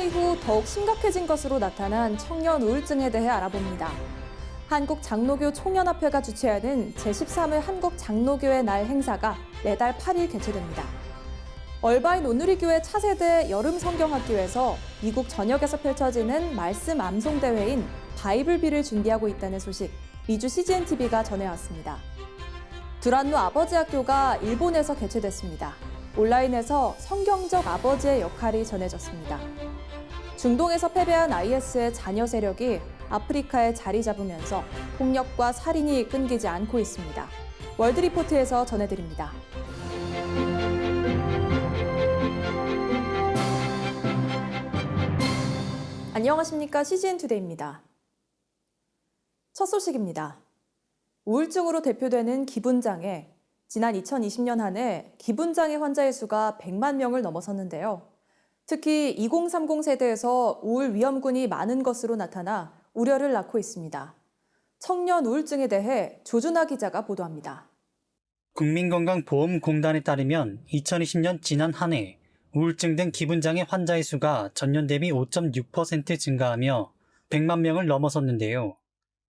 이후 더욱 심각해진 것으로 나타난 청년 우울증에 대해 알아봅니다. 한국 장로교 총연합회가 주최하는 제13회 한국 장로교의 날 행사가 매달 8일 개최됩니다. 얼바인 온누리교회 차세대 여름 성경학교에서 미국 전역에서 펼쳐지는 말씀 암송 대회인 바이블비를 준비하고 있다는 소식 미주 CGN TV가 전해왔습니다. 두란노 아버지 학교가 일본에서 개최됐습니다. 온라인에서 성경적 아버지의 역할이 전해졌습니다. 중동에서 패배한 IS의 자녀 세력이 아프리카에 자리 잡으면서 폭력과 살인이 끊기지 않고 있습니다. 월드리포트에서 전해드립니다. 안녕하십니까. CGN 투데이입니다. 첫 소식입니다. 우울증으로 대표되는 기분장애. 지난 2020년 한 해 기분장애 환자의 수가 100만 명을 넘어섰는데요. 특히 2030 세대에서 우울 위험군이 많은 것으로 나타나 우려를 낳고 있습니다. 청년 우울증에 대해 조준하 기자가 보도합니다. 국민건강보험공단에 따르면 2020년 지난 한 해 우울증 등 기분장애 환자의 수가 전년 대비 5.6% 증가하며 100만 명을 넘어섰는데요.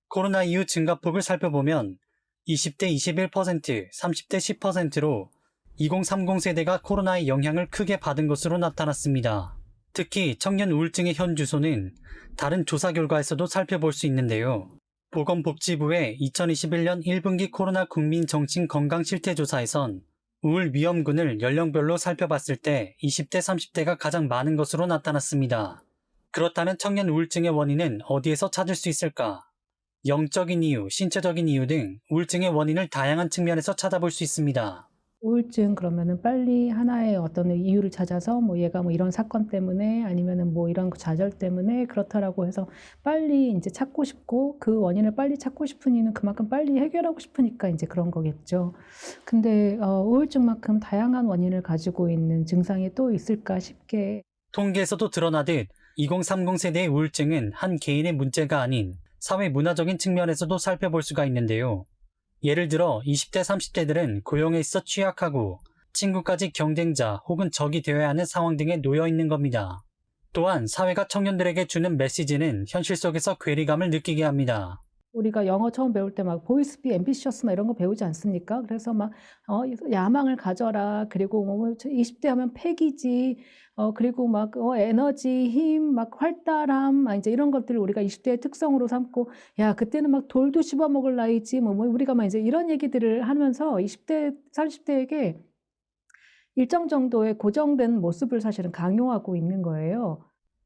코로나 이후 증가폭을 살펴보면 20대 21%, 30대 10%로 2030 세대가 코로나의 영향을 크게 받은 것으로 나타났습니다. 특히 청년 우울증의 현 주소는 다른 조사 결과에서도 살펴볼 수 있는데요. 보건복지부의 2021년 1분기 코로나 국민 정신 건강 실태 조사에선 우울 위험군을 연령별로 살펴봤을 때 20대 30대가 가장 많은 것으로 나타났습니다. 그렇다면 청년 우울증의 원인은 어디에서 찾을 수 있을까? 영적인 이유, 신체적인 이유 등 우울증의 원인을 다양한 측면에서 찾아볼 수 있습니다. 우울증 그러면은 빨리 하나의 어떤 이유를 찾아서 뭐 얘가 뭐 이런 사건 때문에 아니면은 뭐 이런 좌절 때문에 그렇다라고 해서 빨리 이제 찾고 싶고 그 원인을 빨리 찾고 싶은 이유는 그만큼 빨리 해결하고 싶으니까 이제 그런 거겠죠. 근데 어, 우울증만큼 다양한 원인을 가지고 있는 증상이 또 있을까 싶게 통계에서도 드러나듯 2030 세대의 우울증은 한 개인의 문제가 아닌 사회 문화적인 측면에서도 살펴볼 수가 있는데요. 예를 들어 20대 30대들은 고용에 있어 취약하고 친구까지 경쟁자 혹은 적이 되어야 하는 상황 등에 놓여 있는 겁니다. 또한 사회가 청년들에게 주는 메시지는 현실 속에서 괴리감을 느끼게 합니다. 우리가 영어 처음 배울 때 막 보이스 비 앰비셔스 막 이런 거 배우지 않습니까? 그래서 막 어, 야망을 가져라. 그리고 뭐 20대 하면 패기지. 어, 그리고 막 어, 에너지, 힘, 막 활달함, 막 이제 이런 것들을 우리가 20대의 특성으로 삼고 야, 그때는 막 돌도 씹어 먹을 나이지. 뭐, 뭐 우리가 막 이제 이런 얘기들을 하면서 20대, 30대에게 일정 정도의 고정된 모습을 사실은 강요하고 있는 거예요.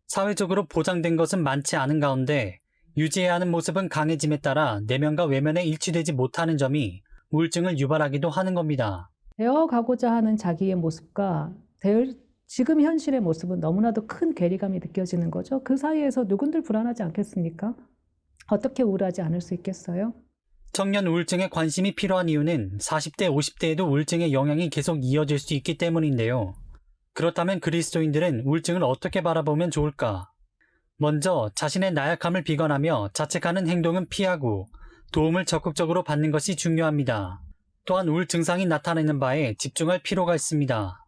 사회적으로 보장된 것은 많지 않은 가운데 유지해야 하는 모습은 강해짐에 따라 내면과 외면에 일치되지 못하는 점이 우울증을 유발하기도 하는 겁니다. 되어가고자 하는 자기의 모습과 될, 지금 현실의 모습은 너무나도 큰 괴리감이 느껴지는 거죠. 그 사이에서 누군들 불안하지 않겠습니까? 어떻게 우울하지 않을 수 있겠어요? 청년 우울증에 관심이 필요한 이유는 40대, 50대에도 우울증의 영향이 계속 이어질 수 있기 때문인데요. 그렇다면 그리스도인들은 우울증을 어떻게 바라보면 좋을까? 먼저 자신의 나약함을 비관하며 자책하는 행동은 피하고 도움을 적극적으로 받는 것이 중요합니다. 또한 우울 증상이 나타내는 바에 집중할 필요가 있습니다.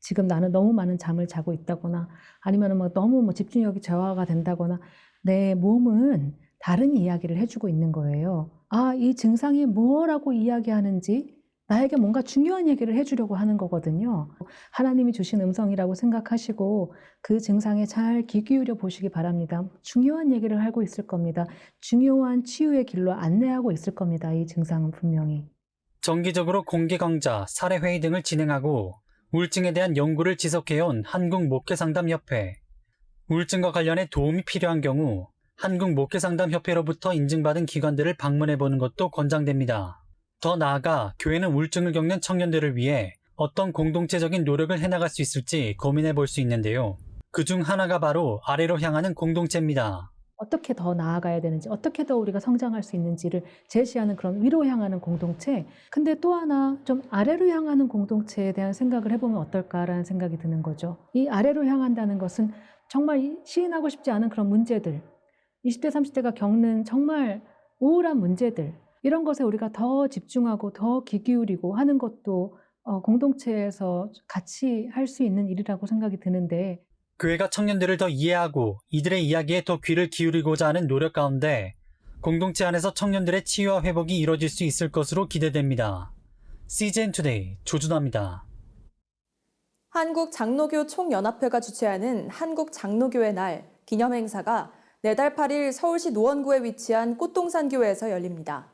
지금 나는 너무 많은 잠을 자고 있다거나 아니면 뭐 너무 뭐 집중력이 저하가 된다거나 내 몸은 다른 이야기를 해주고 있는 거예요. 아, 이 증상이 뭐라고 이야기하는지 나에게 뭔가 중요한 얘기를 해주려고 하는 거거든요. 하나님이 주신 음성이라고 생각하시고 그 증상에 잘 귀 기울여 보시기 바랍니다. 중요한 얘기를 하고 있을 겁니다. 중요한 치유의 길로 안내하고 있을 겁니다. 이 증상은 분명히. 정기적으로 공개 강좌, 사례 회의 등을 진행하고 우울증에 대한 연구를 지속해온 한국 목회상담협회. 우울증과 관련해 도움이 필요한 경우 한국 목회상담협회로부터 인증받은 기관들을 방문해 보는 것도 권장됩니다. 더 나아가 교회는 우울증을 겪는 청년들을 위해 어떤 공동체적인 노력을 해나갈 수 있을지 고민해 볼 수 있는데요. 그 중 하나가 바로 아래로 향하는 공동체입니다. 어떻게 더 나아가야 되는지, 어떻게 더 우리가 성장할 수 있는지를 제시하는 그런 위로 향하는 공동체. 근데 또 하나 좀 아래로 향하는 공동체에 대한 생각을 해보면 어떨까라는 생각이 드는 거죠. 이 아래로 향한다는 것은 정말 시인하고 싶지 않은 그런 문제들, 20대, 30대가 겪는 정말 우울한 문제들, 이런 것에 우리가 더 집중하고 더 귀 기울이고 하는 것도 어, 공동체에서 같이 할 수 있는 일이라고 생각이 드는데 교회가 청년들을 더 이해하고 이들의 이야기에 더 귀를 기울이고자 하는 노력 가운데 공동체 안에서 청년들의 치유와 회복이 이뤄질 수 있을 것으로 기대됩니다. CGN 투데이 조준호입니다. 한국 장로교 총연합회가 주최하는 한국 장로교의 날 기념 행사가 내달 8일 서울시 노원구에 위치한 꽃동산 교회에서 열립니다.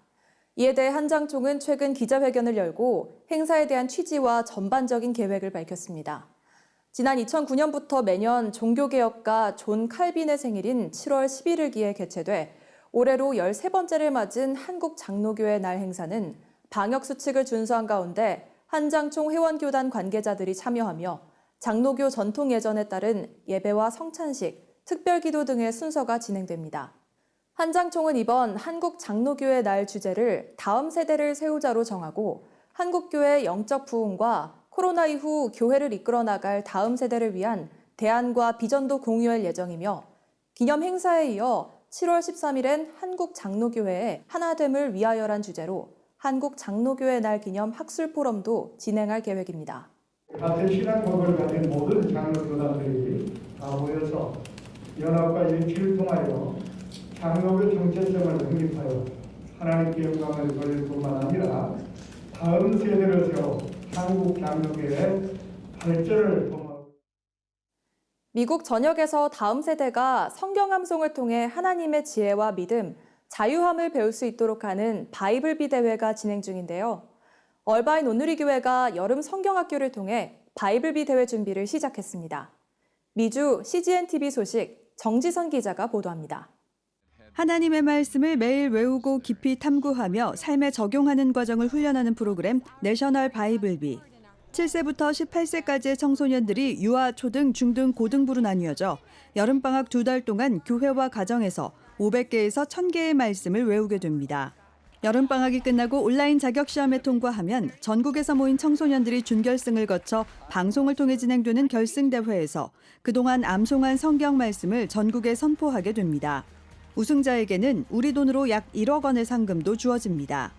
이에 대해 한장총은 최근 기자회견을 열고 행사에 대한 취지와 전반적인 계획을 밝혔습니다. 지난 2009년부터 매년 종교개혁가 존 칼빈의 생일인 7월 11일기에 개최돼 올해로 13번째를 맞은 한국 장로교의 날 행사는 방역 수칙을 준수한 가운데 한장총 회원교단 관계자들이 참여하며 장로교 전통 예전에 따른 예배와 성찬식, 특별기도 등의 순서가 진행됩니다. 한장총은 이번 한국 장로교의 날 주제를 다음 세대를 세우자로 정하고 한국교회 영적 부흥과 코로나 이후 교회를 이끌어 나갈 다음 세대를 위한 대안과 비전도 공유할 예정이며 기념 행사에 이어 7월 13일엔 한국 장로교회의 하나됨을 위하여란 주제로 한국 장로교회 날 기념 학술 포럼도 진행할 계획입니다. 같은 신앙법을 가진 모든 장로교단들이 다 모여서 연합과 일치를 통하여 장로교 정체성을 확립하여 하나님께 영광을 돌릴 뿐만 아니라 다음 세대를 세워 한국 장로교의 발전을 미국 전역에서 다음 세대가 성경 암송을 통해 하나님의 지혜와 믿음, 자유함을 배울 수 있도록 하는 바이블비 대회가 진행 중인데요. 얼바인 온누리 교회가 여름 성경학교를 통해 바이블비 대회 준비를 시작했습니다. 미주 CGN TV 소식 정지선 기자가 보도합니다. 하나님의 말씀을 매일 외우고 깊이 탐구하며 삶에 적용하는 과정을 훈련하는 프로그램 내셔널 바이블비. 7세부터 18세까지의 청소년들이 유아, 초등, 중등, 고등부로 나뉘어져 여름방학 두 달 동안 교회와 가정에서 500개에서 1000개의 말씀을 외우게 됩니다. 여름방학이 끝나고 온라인 자격시험에 통과하면 전국에서 모인 청소년들이 준결승을 거쳐 방송을 통해 진행되는 결승대회에서 그동안 암송한 성경 말씀을 전국에 선포하게 됩니다. 우승자에게는 우리 돈으로 약 1억 원의 상금도 주어집니다.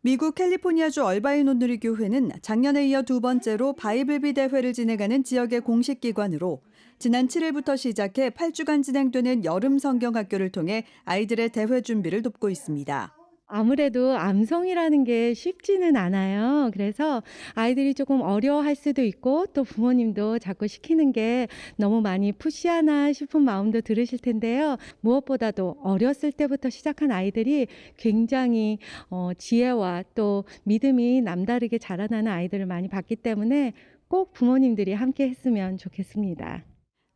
미국 캘리포니아주 얼바인 온누리 교회는 작년에 이어 두 번째로 바이블비 대회를 진행하는 지역의 공식 기관으로 지난 7일부터 시작해 8주간 진행되는 여름 성경 학교를 통해 아이들의 대회 준비를 돕고 있습니다. 아무래도 암송이라는 게 쉽지는 않아요. 그래서 아이들이 조금 어려워할 수도 있고 또 부모님도 자꾸 시키는 게 너무 많이 푸시하나 싶은 마음도 들으실 텐데요. 무엇보다도 어렸을 때부터 시작한 아이들이 굉장히 어, 지혜와 또 믿음이 남다르게 자라나는 아이들을 많이 봤기 때문에 꼭 부모님들이 함께 했으면 좋겠습니다.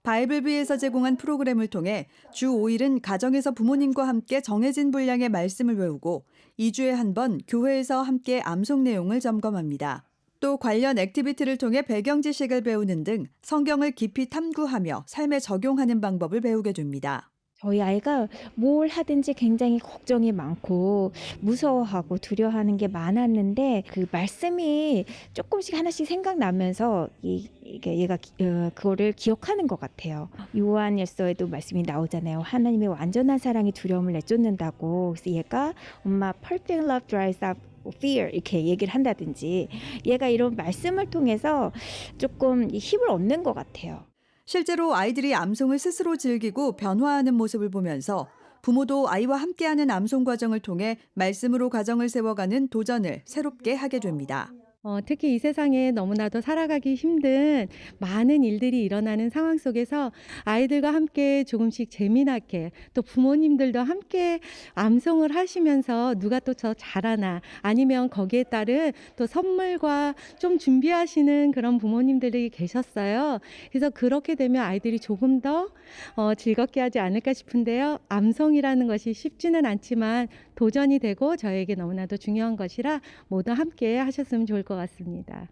바이블비에서 제공한 프로그램을 통해 주 5일은 가정에서 부모님과 함께 정해진 분량의 말씀을 외우고 2주에 한 번 교회에서 함께 암송 내용을 점검합니다. 또 관련 액티비티를 통해 배경 지식을 배우는 등 성경을 깊이 탐구하며 삶에 적용하는 방법을 배우게 됩니다. 저희 아이가 뭘 하든지 굉장히 걱정이 많고 무서워하고 두려워하는 게 많았는데 그 말씀이 조금씩 하나씩 생각나면서 이, 이게 얘가 기- 어, 그거를 기억하는 것 같아요. 요한일서에도 말씀이 나오잖아요. 하나님의 완전한 사랑이 두려움을 내쫓는다고. 그래서 얘가 엄마 perfect love drives out fear 이렇게 얘기를 한다든지 얘가 이런 말씀을 통해서 조금 이 힘을 얻는 것 같아요. 실제로 아이들이 암송을 스스로 즐기고 변화하는 모습을 보면서 부모도 아이와 함께하는 암송 과정을 통해 말씀으로 가정을 세워가는 도전을 새롭게 하게 됩니다. 어, 특히 이 세상에 너무나도 살아가기 힘든 많은 일들이 일어나는 상황 속에서 아이들과 함께 조금씩 재미나게 또 부모님들도 함께 암송을 하시면서 누가 또 저 잘하나 아니면 거기에 따른 또 선물과 좀 준비하시는 그런 부모님들이 계셨어요. 그래서 그렇게 되면 아이들이 조금 더 어, 즐겁게 하지 않을까 싶은데요. 암송이라는 것이 쉽지는 않지만 도전이 되고 저에게 너무나도 중요한 것이라 모두 함께 하셨으면 좋을 것 같습니다.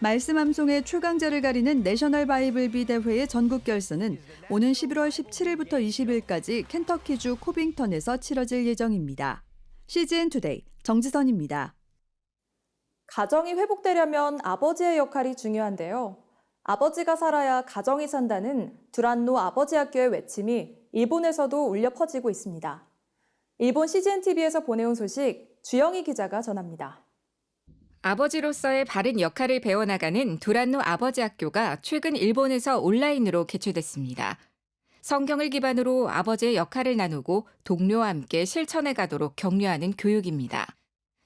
말씀 암송의 최강자를 가리는 내셔널 바이블비 대회의 전국 결선은 오는 11월 17일부터 20일까지 켄터키주 코빙턴에서 치러질 예정입니다. CGN 투데이 정지선입니다. 가정이 회복되려면 아버지의 역할이 중요한데요. 아버지가 살아야 가정이 산다는 두란노 아버지 학교의 외침이 일본에서도 울려 퍼지고 있습니다. 일본 CGN TV에서 보내온 소식 주영희 기자가 전합니다. 아버지로서의 바른 역할을 배워나가는 두란노 아버지 학교가 최근 일본에서 온라인으로 개최됐습니다. 성경을 기반으로 아버지의 역할을 나누고 동료와 함께 실천해 가도록 격려하는 교육입니다.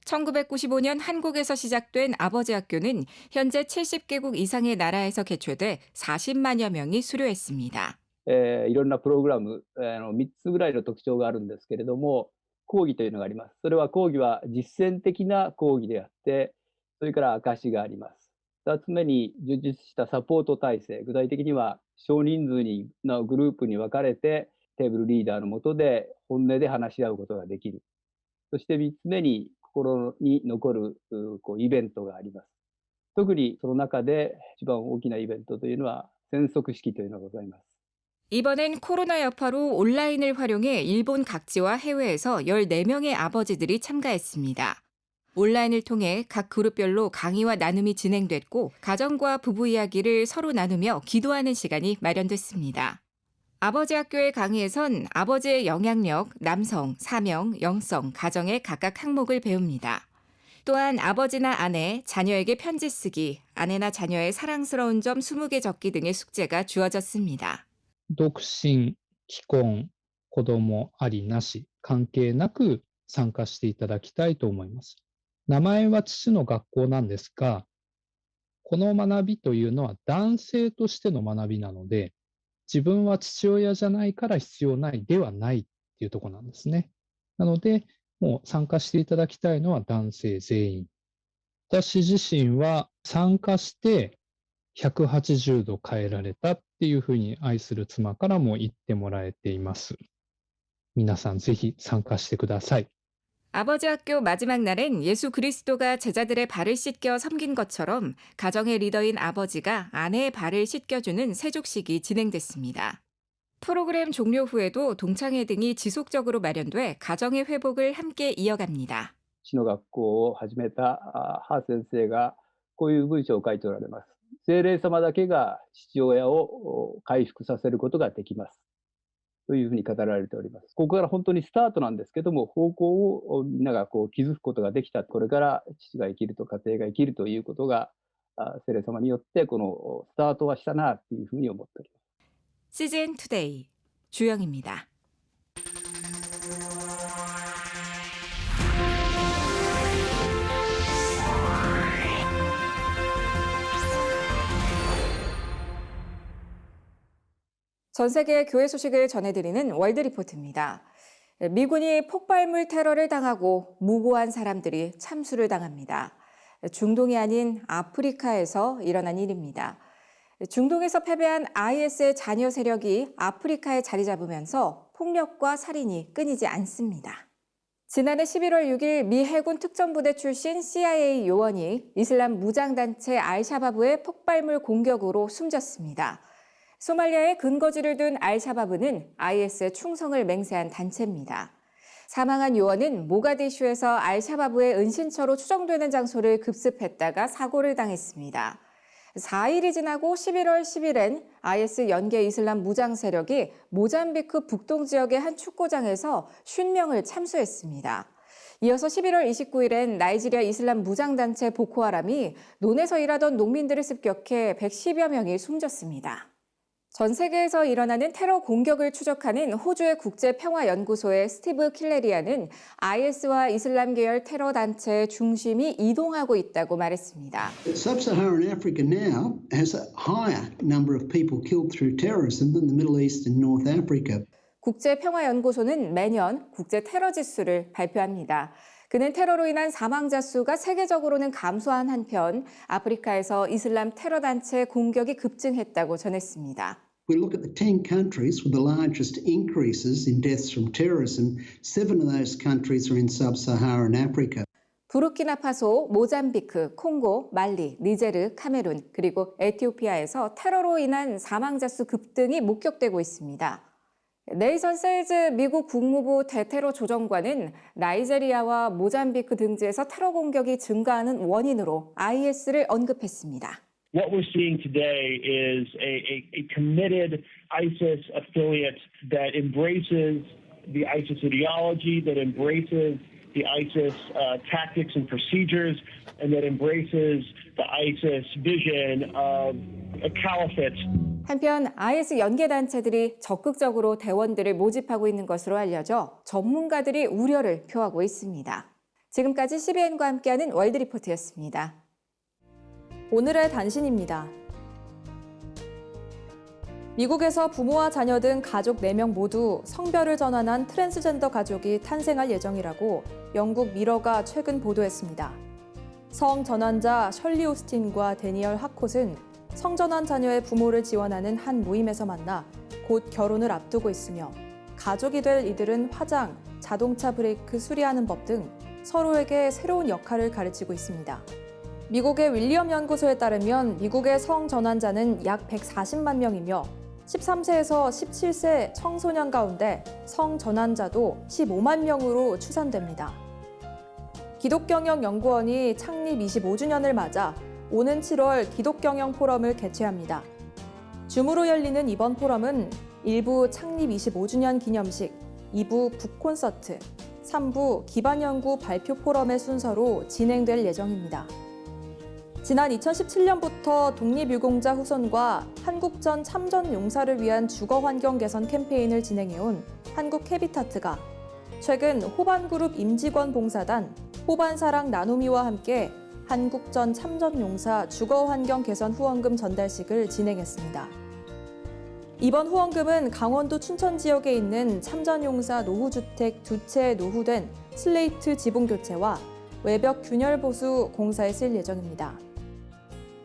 1995년 한국에서 시작된 아버지 학교는 현재 70개국 이상의 나라에서 개최돼 40만여 명이 수료했습니다. えーいろんなプログラム、あの3つぐらいの特徴があるんですけれども、講義というのがあります。それは講義は実践的な講義であって、それから証があります。2つ目に充実したサポート体制、具体的には少人数にのグループに分かれて、テーブルリーダーの下で本音で話し合うことができる。そして3つ目に心に残るこうイベントがあります。特にその中で一番大きなイベントというのは、宣則式というのがございます。 이번엔 코로나 여파로 온라인을 활용해 일본 각지와 해외에서 14명의 아버지들이 참가했습니다. 온라인을 통해 각 그룹별로 강의와 나눔이 진행됐고 가정과 부부 이야기를 서로 나누며 기도하는 시간이 마련됐습니다. 아버지 학교의 강의에선 아버지의 영향력, 남성, 사명, 영성, 가정의 각각 항목을 배웁니다. 또한 아버지나 아내, 자녀에게 편지 쓰기, 아내나 자녀의 사랑스러운 점 20개 적기 등의 숙제가 주어졌습니다. 独身、既婚、子供ありなし、関係なく参加していただきたいと思います。名前は父の学校なんですが、この学びというのは男性としての学びなので、自分は父親じゃないから必要ないではないっていうところなんですね。なので、もう参加していただきたいのは男性全員。私自身は参加して180度変えられたっていうふうに愛する妻からも言ってもらえています。皆さんぜひ参加してください。 아버지 학교 마지막 날엔 예수 그리스도가 제자들의 발을 씻겨 섬긴 것처럼 가정의 리더인 아버지가 아내의 발을 씻겨주는 세족식이 진행됐습니다. 프로그램 종료 후에도 동창회 등이 지속적으로 마련돼 가정의 회복을 함께 이어갑니다. 市の学校を始めたあハー先生がこういう文章を書いておられます。 精霊様だけが父親をお回復させることができます。というふうに語られております。ここから本当にスタートなんですけども、方向をおみんながこう気づくことができた。これから父が生きると家庭が生きるということが、あ聖霊様によってこのおスタートはしたなっていうふうに思っております。 CGN 투데이 주영입니다. 전 세계 교회 소식을 전해드리는 월드 리포트입니다. 미군이 폭발물 테러를 당하고 무고한 사람들이 참수를 당합니다. 중동이 아닌 아프리카에서 일어난 일입니다. 중동에서 패배한 IS의 잔여 세력이 아프리카에 자리 잡으면서 폭력과 살인이 끊이지 않습니다. 지난해 11월 6일 미 해군 특전부대 출신 CIA 요원이 이슬람 무장단체 알샤바브의 폭발물 공격으로 숨졌습니다. 소말리아에 근거지를 둔 알샤바브는 IS에 충성을 맹세한 단체입니다. 사망한 요원은 모가디슈에서 알샤바브의 은신처로 추정되는 장소를 급습했다가 사고를 당했습니다. 4일이 지나고 11월 10일엔 IS 연계 이슬람 무장 세력이 모잠비크 북동 지역의 한 축구장에서 50명을 참수했습니다. 이어서 11월 29일엔 나이지리아 이슬람 무장단체 보코하람이 논에서 일하던 농민들을 습격해 110여 명이 숨졌습니다. 전 세계에서 일어나는 테러 공격을 추적하는 호주의 국제평화연구소의 스티브 킬레리아는 IS와 이슬람 계열 테러 단체의 중심이 이동하고 있다고 말했습니다. Sub-Saharan Africa now has a higher number of people killed through terrorism than the Middle East and North Africa. 국제평화연구소는 매년 국제 테러 지수를 발표합니다. 그는 테러로 인한 사망자 수가 세계적으로는 감소한 한편 아프리카에서 이슬람 테러 단체 공격이 급증했다고 전했습니다. We look at the 10 countries with the largest increases in deaths from terrorism. Seven of those countries are in sub-Saharan Africa. 부르키나파소, 모잠비크, 콩고, 말리, 니제르, 카메룬, 그리고 에티오피아에서 테러로 인한 사망자 수 급등이 목격되고 있습니다. 네이선 세일즈 미국 국무부 대테러 조정관은 나이제리아와 모잠비크 등지에서 테러 공격이 증가하는 원인으로 IS를 언급했습니다. What we're seeing today is a, a, a committed ISIS affiliate that embraces the ISIS ideology, that embraces the ISIS uh, tactics and procedures and that embraces the ISIS vision of a caliphate. 한편 IS 연계 단체들이 적극적으로 대원들을 모집하고 있는 것으로 알려져 전문가들이 우려를 표하고 있습니다. 지금까지 CBN과 함께하는 월드 리포트였습니다. 오늘의 단신입니다. 미국에서 부모와 자녀 등 가족 4명 모두 성별을 전환한 트랜스젠더 가족이 탄생할 예정이라고 영국 미러가 최근 보도했습니다. 성 전환자 셜리 오스틴과 데니얼 하콧은 성전환 자녀의 부모를 지원하는 한 모임에서 만나 곧 결혼을 앞두고 있으며 가족이 될 이들은 화장, 자동차 브레이크 수리하는 법 등 서로에게 새로운 역할을 가르치고 있습니다. 미국의 윌리엄 연구소에 따르면 미국의 성전환자는 약 140만 명이며 13세에서 17세 청소년 가운데 성전환자도 15만 명으로 추산됩니다. 기독경영연구원이 창립 25주년을 맞아 오는 7월 기독경영 포럼을 개최합니다. 줌으로 열리는 이번 포럼은 1부 창립 25주년 기념식, 2부 북콘서트, 3부 기반연구 발표 포럼의 순서로 진행될 예정입니다. 지난 2017년부터 독립유공자 후손과 한국전 참전 용사를 위한 주거 환경 개선 캠페인을 진행해온 한국 캐비타트가 최근 호반그룹 임직원 봉사단 호반사랑 나눔이와 함께 한국전 참전 용사 주거 환경 개선 후원금 전달식을 진행했습니다. 이번 후원금은 강원도 춘천 지역에 있는 참전용사 노후주택 두 채 노후된 슬레이트 지붕 교체와 외벽 균열 보수 공사에 쓸 예정입니다.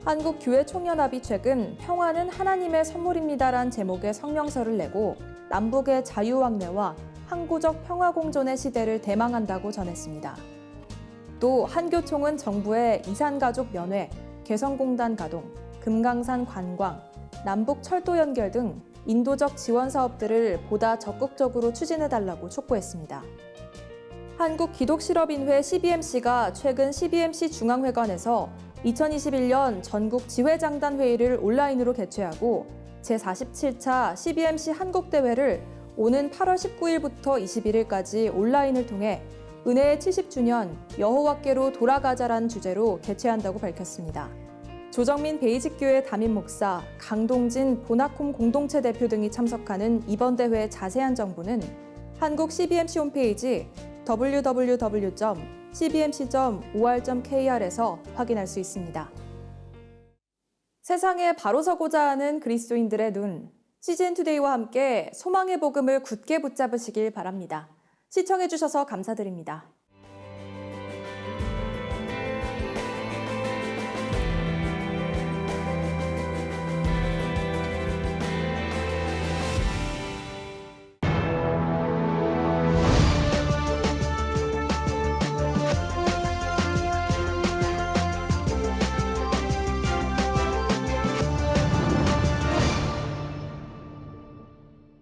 한국교회 총연합이 최근 평화는 하나님의 선물입니다란 제목의 성명서를 내고 남북의 자유왕래와 항구적 평화공존의 시대를 대망한다고 전했습니다. 또 한교총은 정부의 이산가족 면회, 개성공단 가동, 금강산 관광, 남북 철도 연결 등 인도적 지원 사업들을 보다 적극적으로 추진해달라고 촉구했습니다. 한국기독실업인회 CBMC가 최근 CBMC 중앙회관에서 2021년 전국 지회장단 회의를 온라인으로 개최하고 제47차 CBMC 한국대회를 오는 8월 19일부터 21일까지 온라인을 통해 은혜의 70주년 여호와께로 돌아가자란 주제로 개최한다고 밝혔습니다. 조정민 베이직교회 담임 목사, 강동진 보나콤 공동체 대표 등이 참석하는 이번 대회의 자세한 정보는 한국 CBMC 홈페이지 www.cbmc.or.kr에서 확인할 수 있습니다. 세상에 바로 서고자 하는 그리스도인들의 눈, CGN투데이와 함께 소망의 복음을 굳게 붙잡으시길 바랍니다. 시청해주셔서 감사드립니다.